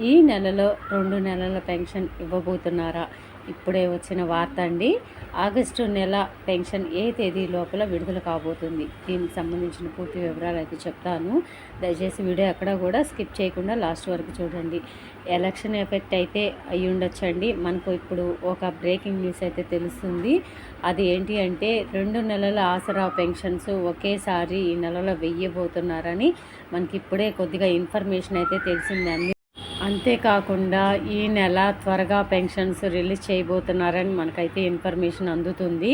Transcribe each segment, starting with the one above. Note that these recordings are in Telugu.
ఈ నెలలో రెండు నెలల పెన్షన్ ఇవ్వబోతున్నారా? ఇప్పుడే వచ్చిన వార్త అండి. ఆగస్టు నెల పెన్షన్ ఏ తేదీ లోపల విడుదల కాబోతుంది? దీనికి సంబంధించిన పూర్తి వివరాలు అయితే చెప్తాను. దయచేసి వీడియో ఎక్కడ కూడా స్కిప్ చేయకుండా లాస్ట్ వరకు చూడండి. ఎలక్షన్ ఎఫెక్ట్ అయితే అయి ఉండొచ్చండి. మనకు ఇప్పుడు ఒక బ్రేకింగ్ న్యూస్ అయితే తెలుస్తుంది. అది ఏంటి అంటే రెండు నెలల ఆసరా పెన్షన్స్ ఒకేసారి ఈ నెలలో వెయ్యబోతున్నారని మనకి ఇప్పుడే కొద్దిగా ఇన్ఫర్మేషన్ అయితే తెలిసిందండి. అంతేకాకుండా ఈ నెల త్వరగా పెన్షన్స్ రిలీజ్ చేయబోతున్నారని మనకైతే ఇన్ఫర్మేషన్ అందుతుంది.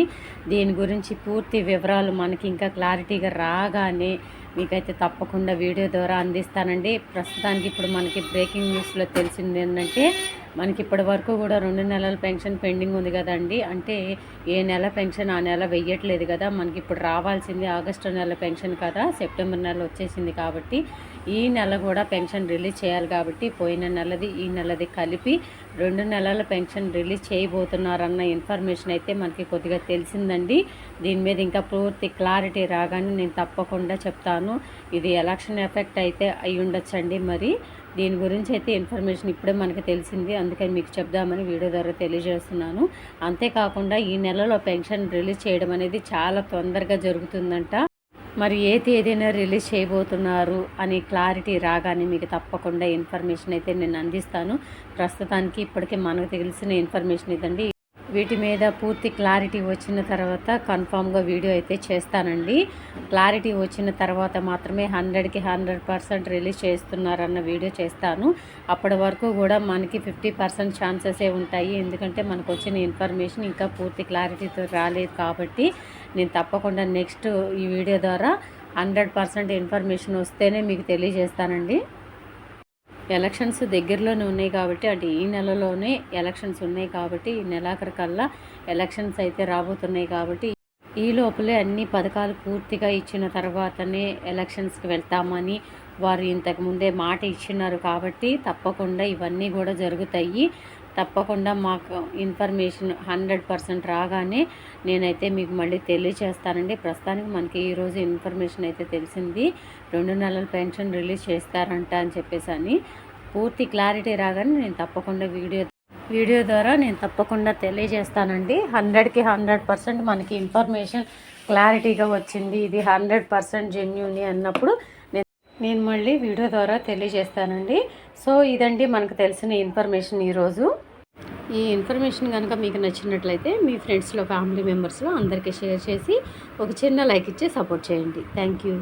దీని గురించి పూర్తి వివరాలు మనకి ఇంకా క్లారిటీగా రాగానే మీకైతే తప్పకుండా వీడియో ద్వారా అందిస్తానండి. ప్రస్తుతానికి ఇప్పుడు మనకి బ్రేకింగ్ న్యూస్లో తెలిసింది ఏంటంటే మనకి ఇప్పటి వరకు కూడా రెండు నెలల పెన్షన్ పెండింగ్ ఉంది కదండి. అంటే ఏ నెల పెన్షన్ ఆ నెల వెయ్యట్లేదు కదా. మనకి ఇప్పుడు రావాల్సింది ఆగస్టు నెల పెన్షన్ కదా. సెప్టెంబర్ నెల వచ్చేసింది కాబట్టి ఈ నెల కూడా పెన్షన్ రిలీజ్ చేయాలి కాబట్టి పోయిన నెలది ఈ నెలది కలిపి రెండు నెలల పెన్షన్ రిలీజ్ చేయబోతున్నారన్న ఇన్ఫర్మేషన్ అయితే మనకి కొద్దిగా తెలిసిందండి. దీని మీద ఇంకా పూర్తి క్లారిటీ రాగానే నేను తప్పకుండా చెప్తాను. ఇది ఎలక్షన్ ఎఫెక్ట్ అయితే అయి ఉండొచ్చండి మరి. దీని గురించి అయితే ఇన్ఫర్మేషన్ ఇప్పుడే మనకి తెలిసింది. అందుకని మీకు చెప్దామని వీడియో ద్వారా తెలియజేస్తున్నాను. అంతేకాకుండా ఈ నెలలో పెన్షన్ రిలీజ్ చేయడం అనేది చాలా తొందరగా జరుగుతుందంట. మరి ఏ తేదీన రిలీజ్ చేయబోతున్నారు అని క్లారిటీ రాగానే మీకు తప్పకుండా ఇన్ఫర్మేషన్ అయితే నేను అందిస్తాను. ప్రస్తుతానికి ఇప్పటికే మనకు తెలిసిన ఇన్ఫర్మేషన్ ఇదండి. వీటి మీద పూర్తి క్లారిటీ వచ్చిన తర్వాత కన్ఫామ్గా వీడియో అయితే చేస్తానండి. క్లారిటీ వచ్చిన తర్వాత మాత్రమే హండ్రెడ్కి హండ్రెడ్ పర్సెంట్ రిలీజ్ చేస్తున్నారన్న వీడియో చేస్తాను. అప్పటి వరకు కూడా మనకి ఫిఫ్టీ పర్సెంట్ ఛాన్సెసే ఉంటాయి. ఎందుకంటే మనకు వచ్చిన ఇన్ఫర్మేషన్ ఇంకా పూర్తి క్లారిటీతో రాలేదు కాబట్టి నేను తప్పకుండా నెక్స్ట్ ఈ వీడియో ద్వారా హండ్రెడ్ పర్సెంట్ ఇన్ఫర్మేషన్ వస్తేనే మీకు తెలియజేస్తానండి. ఎలక్షన్స్ దగ్గరలోనే ఉన్నాయి కాబట్టి అంటే ఈ నెలలోనే ఎలక్షన్స్ ఉన్నాయి కాబట్టి ఈ నెలాఖరి కల్లా ఎలక్షన్స్ అయితే రాబోతున్నాయి కాబట్టి ఈ లోపలే అన్ని పథకాలు పూర్తిగా ఇచ్చిన తర్వాతనే ఎలక్షన్స్కి వెళ్తామని వారు ఇంతకు ముందే మాట ఇచ్చినారు కాబట్టి తప్పకుండా ఇవన్నీ కూడా జరుగుతాయి. తప్పకుండా మాకు ఇన్ఫర్మేషన్ హండ్రెడ్ పర్సెంట్ రాగానే నేనైతే మీకు మళ్ళీ తెలియచేస్తానండి. ప్రస్తుతానికి మనకి ఈరోజు ఇన్ఫర్మేషన్ అయితే తెలిసింది. రెండు నెలల పెన్షన్ రిలీజ్ చేస్తారంట అని చెప్పేసి అని పూర్తి క్లారిటీ రాగానే నేను తప్పకుండా వీడియో వీడియో ద్వారా నేను తప్పకుండా తెలియజేస్తానండి. హండ్రెడ్కి హండ్రెడ్ పర్సెంట్ మనకి ఇన్ఫర్మేషన్ క్లారిటీగా వచ్చింది. ఇది హండ్రెడ్ పర్సెంట్ జెన్యున్ అన్నప్పుడు నేను నేను మళ్ళీ వీడియో ద్వారా తెలియజేస్తానండి. సో ఇదండి మనకు తెలిసిన ఇన్ఫర్మేషన్ ఈరోజు. ఈ ఇన్ఫర్మేషన్ కనుక మీకు నచ్చినట్లయితే మీ ఫ్రెండ్స్లో ఫ్యామిలీ మెంబర్స్లో అందరికీ షేర్ చేసి ఒక చిన్న లైక్ ఇచ్చి సపోర్ట్ చేయండి. Thank you.